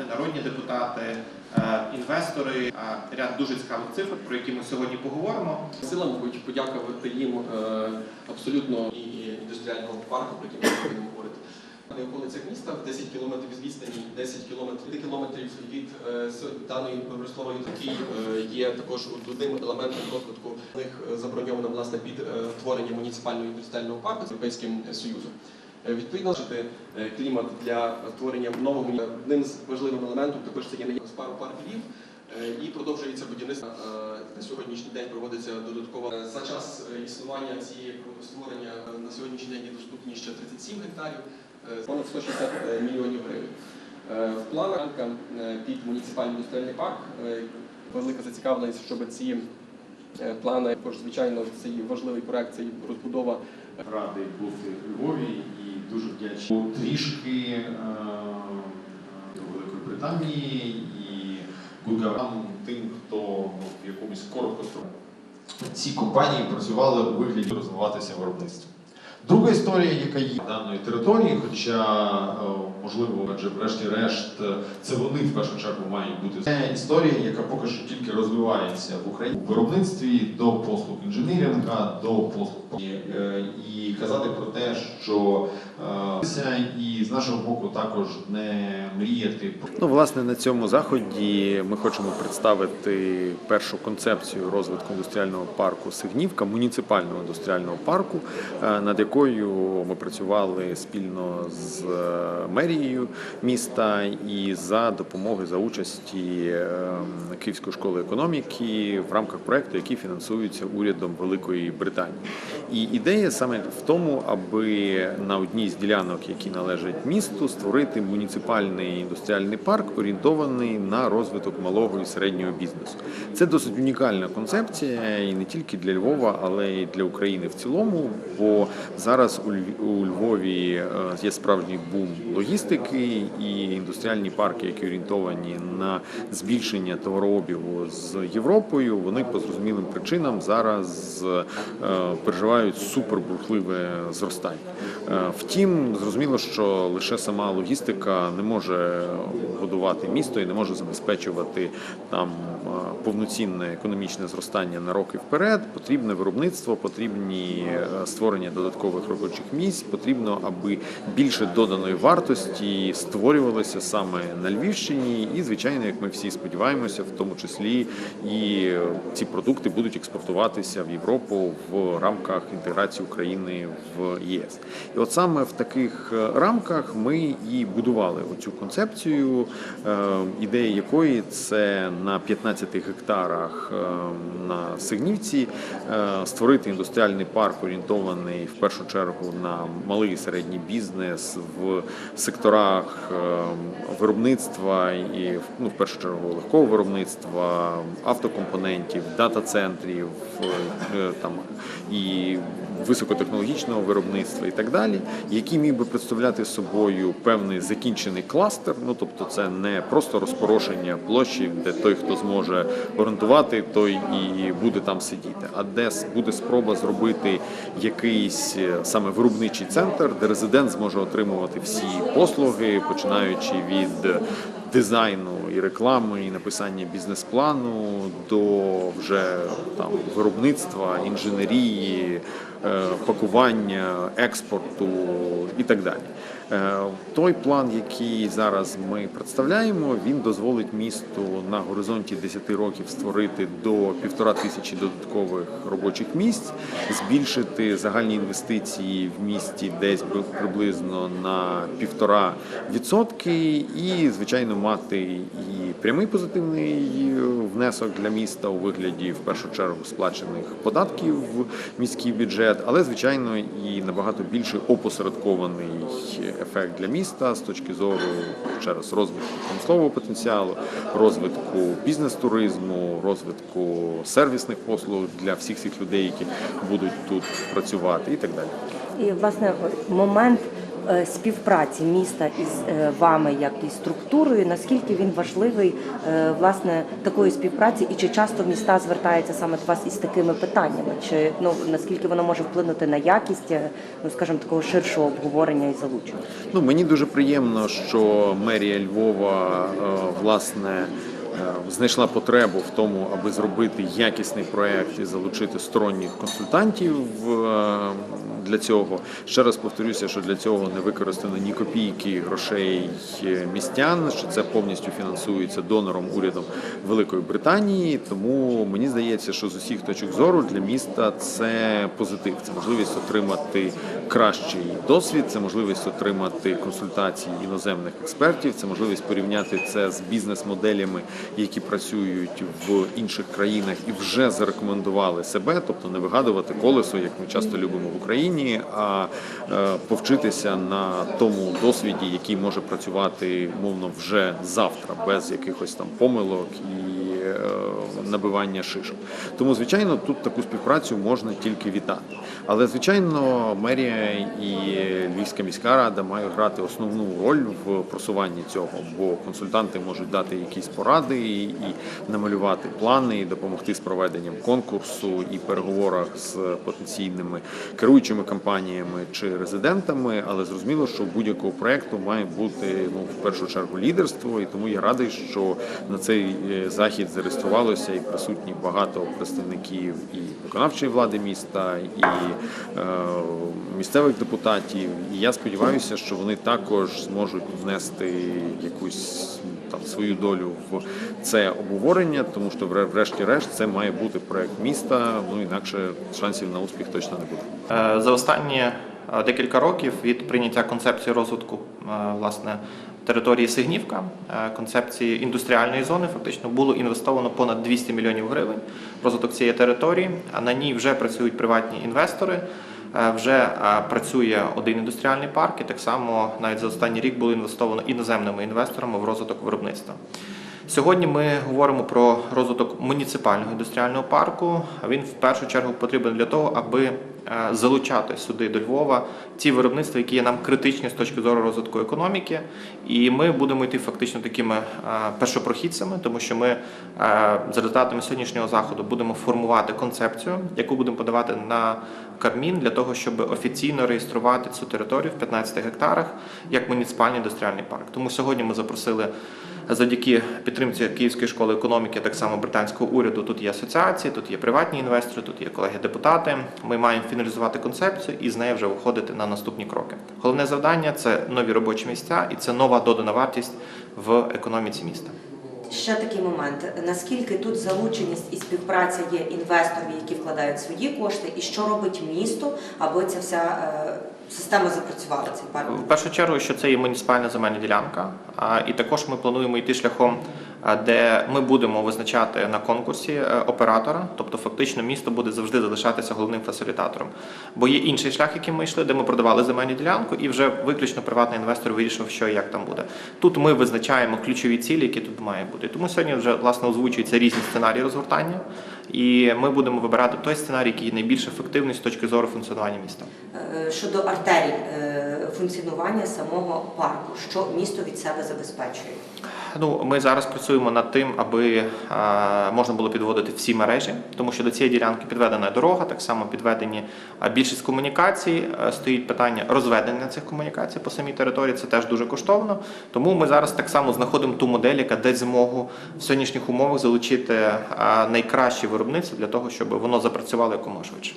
депутати, народні депутати, е, інвестори, ряд дуже цікавих цифр, про які ми сьогодні поговоримо. Силам хочу подякувати їм е, абсолютно і індустріального парку, про який ми будемо говорити. На околицях міста в 10 кілометрів від відстані, 10 кілометрів, кілометрів від е, даної промислової токи е, є також одним елементом розвитку. Них заброньовано власне під творення муніципального індустріального парку з Європейським Союзом. Е, Відповідно, що е, клімат для створення нового одним з важливим елементом також це є наявність пару парк Львів. Е, І продовжується будівництво. На сьогоднішній день проводиться додатково за час існування цієї створення на сьогоднішній день доступні ще 37 гектарів, понад 160 мільйонів гривень. В планах під муніципальний індустріальний парк велика зацікавленість, щоб ці плани, також звичайно, цей важливий проект, це розбудова радий бути у Львові дуже вдячний трішки е, до Великої Британії і Гугавам тим, хто ну, в якомусь короткостроковому. Ці компанії працювали у вигляді розвиватися виробництво. Друга історія, яка є даної території, хоча е, можливо, адже врешті-решт е, це вони в першу чергу мають бути. Це історія, яка поки що тільки розвивається в Україні у виробництві до послуг інженірінга, до послуг і, е, і казати про те, що і з нашого боку також не мріяти Ну, власне, на цьому заході ми хочемо представити першу концепцію розвитку індустріального парку Сигнівка, муніципального індустріального парку, над якою ми працювали спільно з е, мерією міста і за допомоги за участі е, Київської школи економіки в рамках проекту, який фінансується урядом Великої Британії. І ідея саме в тому, аби на одній з ділянок, які належать місту, створити муніципальний індустріальний парк, орієнтований на розвиток малого і середнього бізнесу. Це досить унікальна концепція, і не тільки для Львова, але й для України в цілому. Бо зараз у Львові е, є справжній бум логістики і індустріальні парки, які орієнтовані на збільшення товарообігу з Європою. Вони по зрозумілим причинам зараз е, переживають супербурхливе зростання. Е, Втім, зрозуміло, що лише сама логістика не може годувати місто і не може забезпечувати там повноцінне економічне зростання на роки вперед. Потрібне виробництво, потрібні створення додаткових робочих місць. Потрібно, аби більше доданої вартості створювалося саме на Львівщині, і звичайно, як ми всі сподіваємося, в тому числі і ці продукти будуть експортуватися в Європу в рамках інтеграції України в єС. І от саме в таких е, рамках ми і будували оцю концепцію, е, ідея якої це на 15 гектарах е, на Сигнівці створити індустріальний парк, орієнтований в першу чергу на малий і середній бізнес в секторах е, виробництва і ну, в першу чергу легкого виробництва, автокомпонентів, дата-центрів е, там і високотехнологічного виробництва і так далі, який міг би представляти собою певний закінчений кластер. Ну тобто, це не просто розпорошення площі, де той, хто зможе орендувати, той і буде там сидіти, а де буде спроба зробити якийсь е, саме виробничий центр, де резидент зможе отримувати всі послуги, починаючи від дизайну і реклами, і написання бізнес-плану до вже там виробництва, інженерії, пакування, експорту і так далі. Е, Той план, який зараз ми представляємо, він дозволить місту на горизонті 10 років створити до півтора тисячі додаткових робочих місць, збільшити загальні інвестиції в місті десь приблизно на півтора відсотки, і звичайно мати і прямий позитивний внесок для міста у вигляді в першу чергу сплачених податків в міський бюджет, але звичайно і набагато більше опосередкований ефект для міста з точки зору ще раз розвитку промислового потенціалу, розвитку бізнес-туризму, розвитку сервісних послуг для всіх цих людей, які будуть тут працювати, і так далі. І власне момент співпраці міста із е, вами, як і структурою, наскільки він важливий е, власне такої співпраці, і чи часто міста звертаються саме до вас із такими питаннями? Чи ну наскільки воно може вплинути на якість, е, ну скажімо, такого ширшого обговорення і залучення? Ну мені дуже приємно, що мерія Львова е, власне е, знайшла потребу в тому, аби зробити якісний проект і залучити сторонніх консультантів е, для цього. Ще раз повторюся, що для цього не використано ні копійки грошей е, містян, що це повністю фінансується донором урядом Великої Британії. Тому мені здається, що з усіх точок зору для міста це позитив. Це можливість отримати кращий досвід, це можливість отримати консультації іноземних експертів, це можливість порівняти це з бізнес-моделями, які працюють в інших країнах і вже зарекомендували себе, тобто не вигадувати колесо, як ми часто любимо в Україні, а е, повчитися на тому досвіді, який може працювати мовно вже завтра, без якихось там помилок і е, набивання шишок. Тому, звичайно, тут таку співпрацю можна тільки вітати. Але звичайно, мерія і Львівська міська рада мають грати основну роль в просуванні цього, бо консультанти можуть дати якісь поради і, намалювати плани, і допомогти з проведенням конкурсу і переговорах з потенційними керуючими компаніями чи резидентами. Але зрозуміло, що будь-якого проекту має бути ну в першу чергу лідерство, і тому я радий, що на цей е, захід зареєструвалося і присутні багато представників і виконавчої влади міста, і е, місцевих депутатів. І я сподіваюся, що вони також зможуть внести якусь там свою долю в це обговорення, тому що врешті-решт це має бути проект міста. Ну інакше шансів на успіх точно не буде. Е, За останні е, декілька років від прийняття концепції розвитку е, власне території Сигнівка, е, концепції індустріальної зони, фактично було інвестовано понад 200 мільйонів гривень в розвиток цієї території. А на ній вже працюють приватні інвестори. е, Вже е, працює один індустріальний парк, і так само навіть за останній рік було інвестовано іноземними інвесторами в розвиток виробництва. Сьогодні ми говоримо про розвиток муніципального індустріального парку. Він в першу чергу потрібен для того, аби залучати сюди до Львова ті виробництва, які є нам критичні з точки зору розвитку економіки. І ми будемо йти фактично такими е, першопрохідцями, тому що ми е, за результатами сьогоднішнього заходу будемо формувати концепцію, яку будемо подавати на Кабмін для того, щоб офіційно реєструвати цю територію в 15 гектарах як муніципальний індустріальний парк. Тому сьогодні ми запросили завдяки підтримці Київської школи економіки, так само британського уряду. Тут є асоціації, тут є приватні інвестори, тут є колеги-депутати. Ми маємо фіналізувати концепцію і з нею вже виходити на наступні кроки. Головне завдання це нові робочі місця і це нова додана вартість в економіці міста. Ще такий момент: наскільки тут залученість і співпраця є інвесторів, які вкладають свої кошти, і що робить місто, аби ця вся е, система запрацювала цей парк? В першу чергу, що це є муніципальна земельна ділянка, а, і також ми плануємо йти шляхом, де ми будемо визначати на конкурсі е, оператора, тобто фактично місто буде завжди залишатися головним фасилітатором. Бо є інший шлях, яким ми йшли, де ми продавали земельну ділянку, і вже виключно приватний інвестор вирішив, що і як там буде. Тут ми визначаємо ключові цілі, які тут має бути. Тому сьогодні вже власне озвучуються різні сценарії розгортання, і ми будемо вибирати той сценарій, який найбільш ефективний з точки зору функціонування міста. Е, Щодо артерій е, функціонування самого парку, що місто від себе забезпечує? Ну, ми зараз працюємо над тим, аби е, можна було підводити всі мережі, тому що до цієї ділянки підведена дорога, так само підведені більшість комунікацій. Е, Стоїть питання розведення цих комунікацій по самій території. Це теж дуже коштовно. Тому ми зараз так само знаходимо ту модель, яка дасть змогу в сьогоднішніх умовах залучити е, найкращі виробництва для того, щоб воно запрацювало якомога швидше.